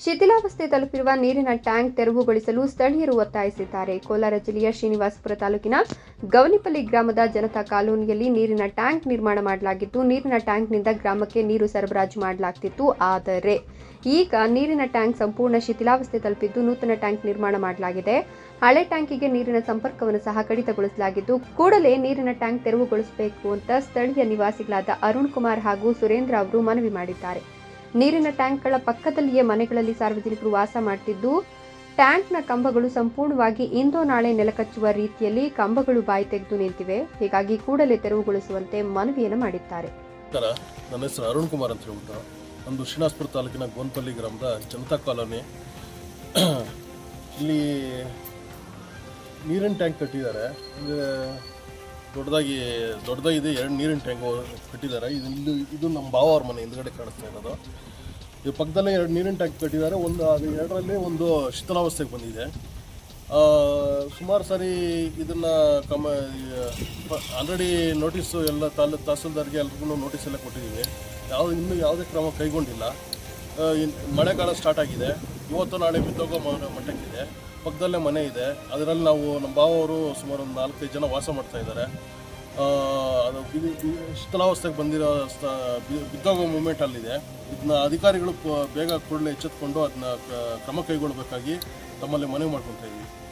ಶಿಥಿಲಾವಸ್ಥೆ ತಲುಪಿರುವ ನೀರಿನ ಟ್ಯಾಂಕ್ ತೆರವುಗೊಳಿಸಲು ಸ್ಥಳೀಯರು ಒತ್ತಾಯಿಸಿದ್ದಾರೆ. ಕೋಲಾರ ಜಿಲ್ಲೆಯ ಶ್ರೀನಿವಾಸಪುರ ತಾಲೂಕಿನ ಗವನಿಪಲ್ಲಿ ಗ್ರಾಮದ ಜನತಾ ಕಾಲೋನಿಯಲ್ಲಿ ನೀರಿನ ಟ್ಯಾಂಕ್ ನಿರ್ಮಾಣ ಮಾಡಲಾಗಿದ್ದು ನೀರಿನ ಟ್ಯಾಂಕ್ನಿಂದ ಗ್ರಾಮಕ್ಕೆ ನೀರು ಸರಬರಾಜು ಮಾಡಲಾಗ್ತಿತ್ತು. ಆದರೆ ಈಗ ನೀರಿನ ಟ್ಯಾಂಕ್ ಸಂಪೂರ್ಣ ಶಿಥಿಲಾವಸ್ಥೆ ತಲುಪಿದ್ದು ನೂತನ ಟ್ಯಾಂಕ್ ನಿರ್ಮಾಣ ಮಾಡಲಾಗಿದೆ. ಹಳೆ ಟ್ಯಾಂಕಿಗೆ ನೀರಿನ ಸಂಪರ್ಕವನ್ನು ಸಹ ಕಡಿತಗೊಳಿಸಲಾಗಿದ್ದು, ಕೂಡಲೇ ನೀರಿನ ಟ್ಯಾಂಕ್ ತೆರವುಗೊಳಿಸಬೇಕು ಅಂತ ಸ್ಥಳೀಯ ನಿವಾಸಿಗಳಾದ ಅರುಣ್ ಕುಮಾರ್ ಹಾಗೂ ಸುರೇಂದ್ರ ಅವರು ಮನವಿ ಮಾಡಿದ್ದಾರೆ. ನೀರಿನ ಟ್ಯಾಂಕ್ಗಳ ಪಕ್ಕದಲ್ಲಿಯೇ ಮನೆಗಳಲ್ಲಿ ಸಾರ್ವಜನಿಕರು ವಾಸ ಮಾಡ್ತಿದ್ದು, ಟ್ಯಾಂಕ್ನ ಕಂಬಗಳು ಸಂಪೂರ್ಣವಾಗಿ ಇಂದೋ ನಾಳೆ ನೆಲಕಚ್ಚುವ ರೀತಿಯಲ್ಲಿ ಕಂಬಗಳು ಬಾಯಿ ತೆಗೆದು ನಿಂತಿವೆ. ಹೀಗಾಗಿ ಕೂಡಲೇ ತೆರವುಗೊಳಿಸುವಂತೆ ಮನವಿಯನ್ನು ಮಾಡಿದ್ದಾರೆ. ನನ್ನ ಹೆಸರು ಅರುಣ್ ಕುಮಾರ್ ಅಂತ ಹೇಳ್ಬಿಟ್ಟು ನಮ್ಮದು ಶ್ರೀನಾಸ್ಪುರ ತಾಲೂಕಿನ ಗೋನ್ಪಲ್ಲಿ ಗ್ರಾಮದ ಜನತಾ ಕಾಲೋನಿ. ಇಲ್ಲಿ ನೀರಿನ ಟ್ಯಾಂಕ್ ಕಟ್ಟಿದ್ದಾರೆ. ದೊಡ್ಡದಾಗಿ, ದೊಡ್ಡದಾಗಿದೆ, ಎರಡು ನೀರಿನ ಟ್ಯಾಂಕ್ ಕಟ್ಟಿದ್ದಾರೆ. ಇದು ಇಲ್ಲಿ, ಇದು ನಮ್ಮ ಭಾವ ಅವ್ರ ಮನೆ ಹಿಂದ್ಗಡೆ ಕಾಣಿಸ್ತಾ ಇರೋದು. ಈ ಪಕ್ಕದಲ್ಲೇ ಎರಡು ನೀರಿನ ಟ್ಯಾಂಕ್ ಕಟ್ಟಿದ್ದಾರೆ. ಒಂದು ಅದು ಎರಡರಲ್ಲಿ ಒಂದು ಶಿಥಿಲಾವಸ್ಥೆಗೆ ಬಂದಿದೆ. ಸುಮಾರು ಸಾರಿ ಇದನ್ನು ಕಮ ಆಲ್ರೆಡಿ ನೋಟಿಸು ಎಲ್ಲ ತಾಲೂ, ತಹಸೀಲ್ದಾರ್ಗೆ ಎಲ್ರಿಗೂ ನೋಟಿಸ್ ಎಲ್ಲ ಕೊಟ್ಟಿದ್ದೀವಿ ಯಾವ, ಇನ್ನೂ ಯಾವುದೇ ಕ್ರಮ ಕೈಗೊಂಡಿಲ್ಲ. ಮಳೆಗಾಲ ಸ್ಟಾರ್ಟ್ ಆಗಿದೆ. ಇವತ್ತು ನಾಳೆ ಬಿದ್ದೋಗೋ ಮಟ್ಟಕ್ಕಿದೆ. ಪಕ್ಕದಲ್ಲೇ ಮನೆ ಇದೆ. ಅದರಲ್ಲಿ ನಾವು ನಮ್ಮ ಭಾವವರು ಸುಮಾರು ಒಂದು ನಾಲ್ಕೈದು ಜನ ವಾಸ ಮಾಡ್ತಾ ಇದ್ದಾರೆ. ಅದು ಬಿದ್ದು ಬಿ- ಬಂದಿರೋ ಸ್ಥ ಬಿದ್ದೋಗೋ ಮೂಮೆಂಟ್ ಅಲ್ಲಿದೆ. ಇದನ್ನ ಅಧಿಕಾರಿಗಳು ಬೇಗ ಕೂಡಲೇ ಎಚ್ಚೆತ್ಕೊಂಡು ಅದನ್ನ ಕ್ರಮ ಕೈಗೊಳ್ಳಬೇಕಾಗಿ ತಮ್ಮಲ್ಲಿ ಮನವಿ ಮಾಡ್ಕೊತಾ ಇದ್ದೀವಿ.